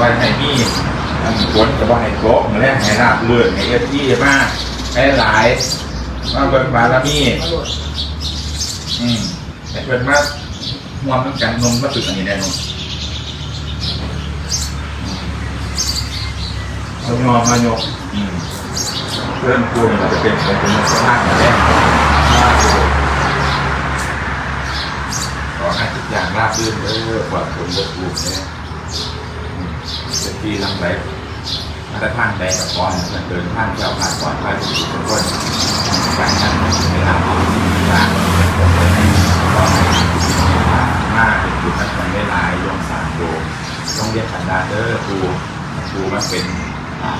ไว่าไหนมีอันฝนจะบ่ให้ตกเหมือนแรกให้ราบเลื่อนให้เอฟที่มากให้หลายมาเบิ่งบารมีมาโหลดอืมให้เพิ่นมาห่วงน้ำกันนมก็ตึกอันนี้แน่นอนเอายอมมายกอืมเพื่อนกูเนี่ยมันจะเป็นเป็นเป็นสภาพแบบนี้ขอให้ทุกอย่างราบรื่นเด้อปลอดผลบถูกเนี่ย ที่ลำไรมาตรฐานใดกับก่อนเดินทางเจ้าผ่านก่อนไปทุกคนการนั้นเวลาเอาต่างเป็นคนเลยก็ให้าเป็นจุดนั้นมันได้หลายโยงสามโยมต้องเรียกขันดาเด้อครูครูมาเป็น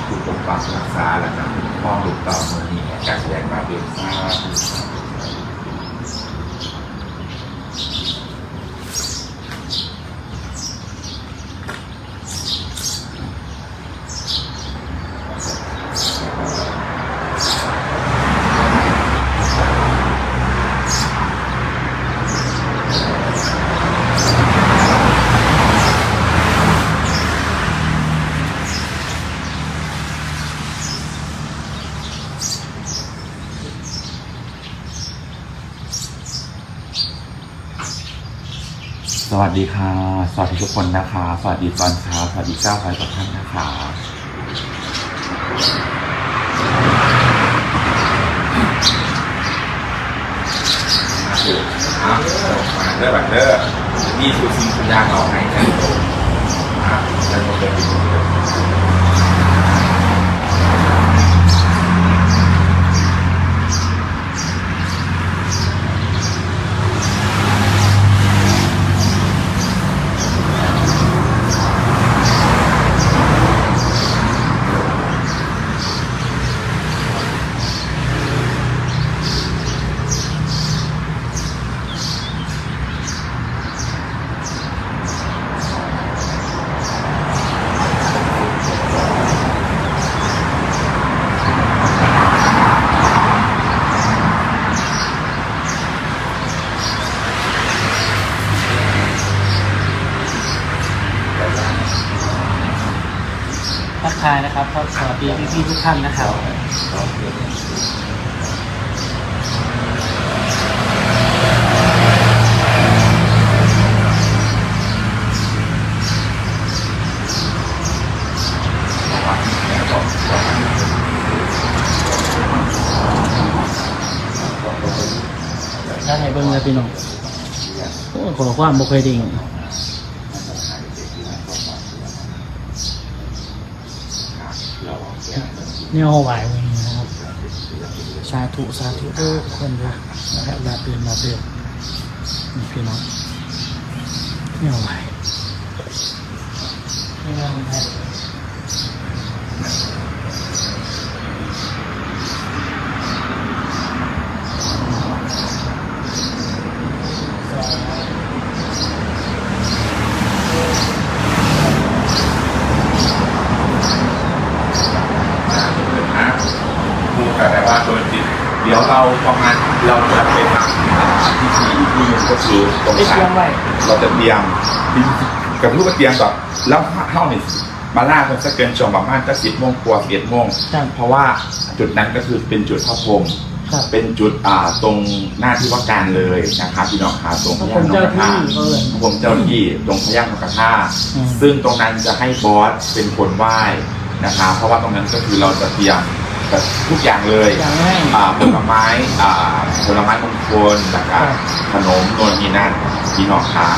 ครูปกปักรักษาแล้วก็พ่อหลูกเต่าเมือนี้การแสดงมาเรียนทราบ สวัสดีค่ะ สวัสดีทุกคนนะคะ สวัสดีตอนเช้าสวัสดีเจ้าพายกับท่านนะคะมาเด้อบัตเด้อนี่คือสิ่งที่ยาต่อาให้กันโตครับแล้วก็เป็นทักทายนะครับก็สวัส ดีพี่ๆทุกท่านนะครับถ้าให้เบิ้งแล้วพี่น้องโอ้ขอความบ่เคยไดิ่ง เนวไหววันนี้นะครับ สาธุสาธุทุกคนเลยนะครับลาเปลี่ยนลาเตือนนี่พี่น้องเนวไหวไม่ว่าคนไทย นะครูแต่ว่าตัวจิต เดี๋ยวเราประมาณเราจะไปทำพิธีอีกที่หนึงก็ คือตรงไปเตรียมไว้เราจะเตรียมกับลูกก็เตรียมก่อนแล้วเข้านี่มาล่าคนสักเกินช่วงประมาณสักสิบโมงกว่าสิบโมงครับเพราะว่าจุดนั้นก็คือเป็นจุดพระพรหมครับเป็นจุดอ่าตรงหน้าที่ว่าการเลยนะครับพี่น้องครับตรงพพระญาพรหมนเจ้ากท่าที่เขาเอ่ยพระพรหมเจ้าที่ตรงพญานกท่าอืมซึ่งตรงนั้นจะให้บอสเป็นคนไหว้นะคะเพราะว่าตรงนั้นก็คือเราจะเตรียม แบบทุกอย่างเลยอย่างให้อ่าผลไม้อ่าผลไม้มงคลนะครับครับ ขนมโนนนี่นั่นพี่น้องคะ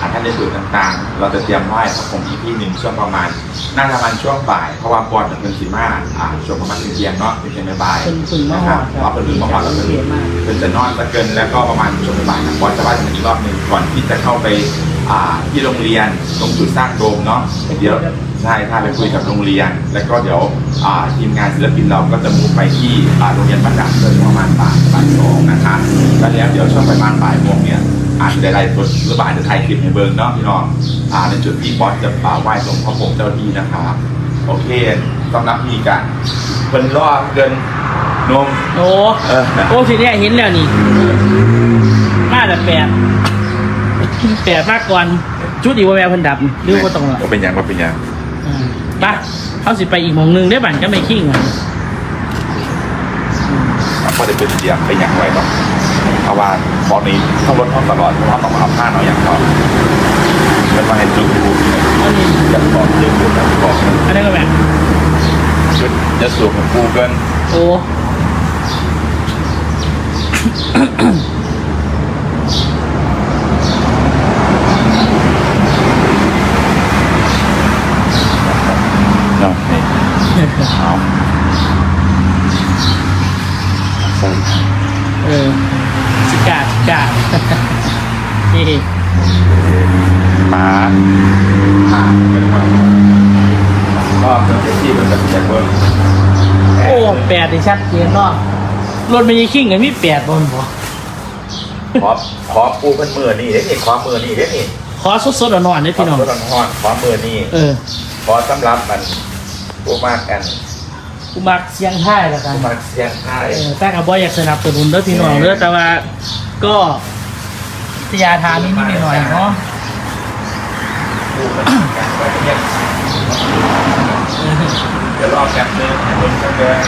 อ่าท่านในส่วนต่างๆ เราจะเตรียมไหว้พระพรหมอีกที่หนึ่งช่วงประมาณน่าจะประมาณช่วงบ่ายเพราะว่าบอลเป็นสีมาอ่าช่วงประมาณเที่ยงเนาะเป็นเที่ยงบ่ายๆเป็นฝึงมหอดนะครับเป็นฝึงมหอดแล้วเป็นเรียนมาก เป็นจะนอนตะเกินแล้วก็ประมาณช่วงบ่ายๆนะบอลจะว่าจะอีกรอบหนึ่งก่อนที่จะเข้าไปอ่าที่โรงเรียนตรงจุดสร้างโดมเนาะเดี๋ยว ใช่ถ้าไปคุยกับโรงเรียน แล้วก็เดี๋ยวอ่าทีมงานศิลปินเราก็จะมุ่งไปที่อ่าโรงเรียนบ้านด่านเพื่อประมาณบ่ายบ่ายสองนะคะแล้วแล้วเดี๋ยวช่วงประมาณบ่ายโมงเนี่ยอาจจะได้ไลฟ์สดหรือบ่ายจะถ่ายคลิปให้เบิร์เนาะพี่น้องอ่าในจุดที่บอสจะอ่าไหว้ตรงพระพรหมเจ้าที่นะครับโอเคต้อนรับมีกันเป็นรอบเกินนมโอ้เออโอ้ทีนี้เห็นแล้วนี่น่าจะแปดแปดมากก่อนแจุดอีกว่าแมวเพิ่นดับนี่หรือว่าต้องละก็เป็นหยังก็เป็นหยัง อืมไปเขาสิไปอีกหมองหนึงได้บันก็ไม่ขิ้งอะมันก็จะเป็นเสียงเป็นหยังไว้ต่อเพราะว่าตอนนี้ต้องลดห้องตลอดเพราะว่าต้องเอาผ้าเอาอย่างต่อเป็นมาให้จุดดูอันนี้อยากบอกเยอะอยู่นะบอกอันนี้ก็แบบจุดจะสูบของกูเกินโอ้ เนาะนี่เอาใส่ เออสกาดสกาด นี่หมาหาเป็นว่าก็เป็นที่มันแบบแบบเบิ้งโอ้แปดนี่ชัดเจนเนาะรถไม่ใช่ขิ้งกันมีแปดบนบ่ขอขอปูเป็นมือนี่เด้นี่ขอมือนี่เด้นี่ขอสดๆอ่อนๆนี่ขอพี่น้องตัวร้อนขอมือนี่เออขอสำหรับมันปูมากกันกูมักเสียงไห้แล้วกันปูมากเสียงไทยเออแต่กับบอยอยากสนับสนุนเด้อพี่น้องเด้อแต่ว่าก็ ทยาทานนิดๆหน่อยเนาะปูมันกันไว้เนี่ยเดี๋ยวรอแป๊บนึงเบิ้งกันเลย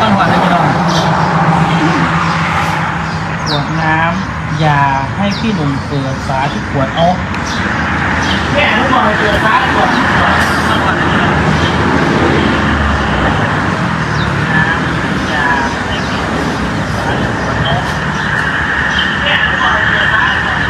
ต้องหวานเลยพี่น้องขวดน้ำอย่า ให้พี่หนุ่มเปิดฝาที่ขวดเอาแม่ทุกคนเปิดฝาก่อนต้องหวดนเลยพี่น้องน้ำอย่าให้พี่หนุ่มเปิดฝาที่ขวดเอาแม่ต้องบอกให้เปิดฝาก่อน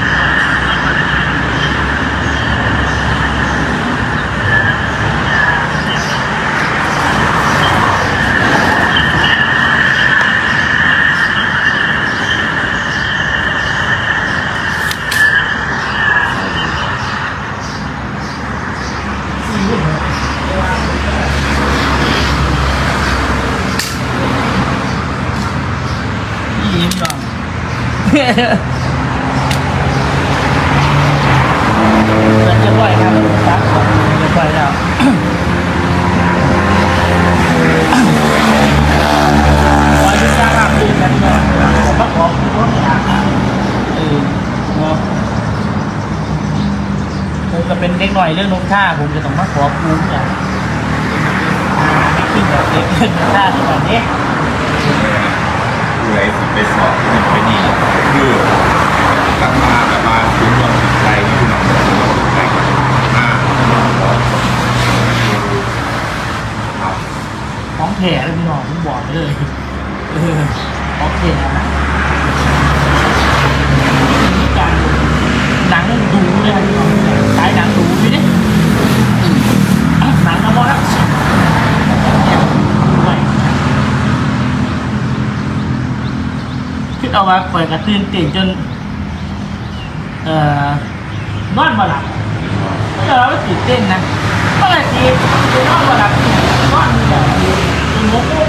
ยิ้มหน่อย เปิดจะบ่อยครับครับจะบ่อยแล้วขอที่สร้างภาดีกันหน่อยผมมาขอคุณร่วมงานเออเนาะผมก็เป็นเด็กหน่อยเรื่องนกท่าผมจะต้องมาขอครูอย่างขึ้นแบบเด็กเรื่องนกท่าที่แบบนี้ ผู้ใดสิไปสอบที่นั่นไปนี่คือกลับมาแบบมาถึงวันติดใจที่น้องติดใจอ่าครับของแถเลยพี่น้องผมบอกเลยเออของแถนะมีการหนังดูเลยครับพี่น้องฉายหนังดูพี่ดิอะหนังเอาบอแล้วไม่ คิดเอาว่าข่อยกระตื่นเต้นจน เอ่อนอนบ่หลับไม่ยอมรับว่าตื่นเต้นนะเมื่อไหร่ที่นอนบ่หลับนอนมีแบบมีมุกมุก